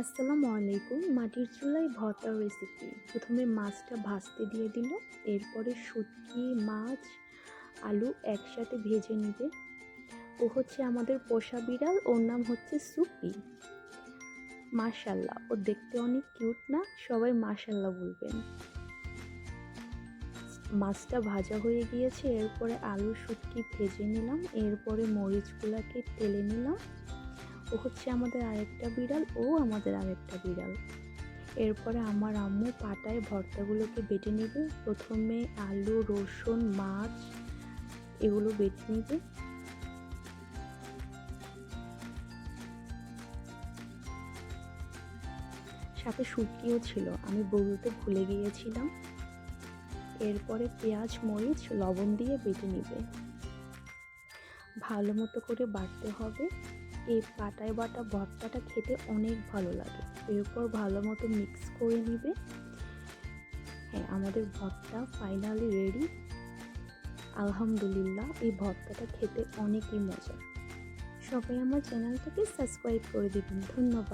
আসসালামু আলাইকুম, মাটির চুলায় ভর্তার রেসিপি প্রথমে মাছটা ভাজতে দিয়ে দিল, এরপরে শুটকি, মাছ, আলু একসাথে ভেজে নিবে। ও হচ্ছে আমাদের পোষা বিড়াল, ওর নাম হচ্ছে সুপি। মাশাল্লাহ, ও দেখতে অনেক কিউট না? সবাই মাশাল্লাহ বলবেন। মাছটা ভাজা হয়ে গিয়েছে, এরপরে আলু, শুটকি ভেজে নিলাম, এরপরে মরিচগুলাকে তেলে নিলাম। ও হচ্ছে আমাদের আরেকটা বিড়াল, ও আমাদের আরেকটা বিড়াল। এরপরে আমার আম্মু পাটায় ভর্তাগুলোকে বেটে নেবে। প্রথমে আলু, রসুন, মাছ, এগুলো বেটে নেবে। সাথে শুকিয়েও ছিল, আমি বলতে ভুলে গিয়েছিলাম। এরপরে পেঁয়াজ, মরিচ, লবণ দিয়ে বেটে নেবে। ভালো মতো করে বাটতে হবে। এই পাটায় বাটা ভর্তাটা খেতে অনেক ভালো লাগে। এরপর ভালো মতো মিক্স করে নিবে। হ্যাঁ আমাদের ভর্তা ফাইনালি রেডি আলহামদুলিল্লাহ, এই ভর্তাটা খেতে অনেকই মজা। সবাই আমার চ্যানেলটাকে সাবস্ক্রাইব করে দেবেন। ধন্যবাদ।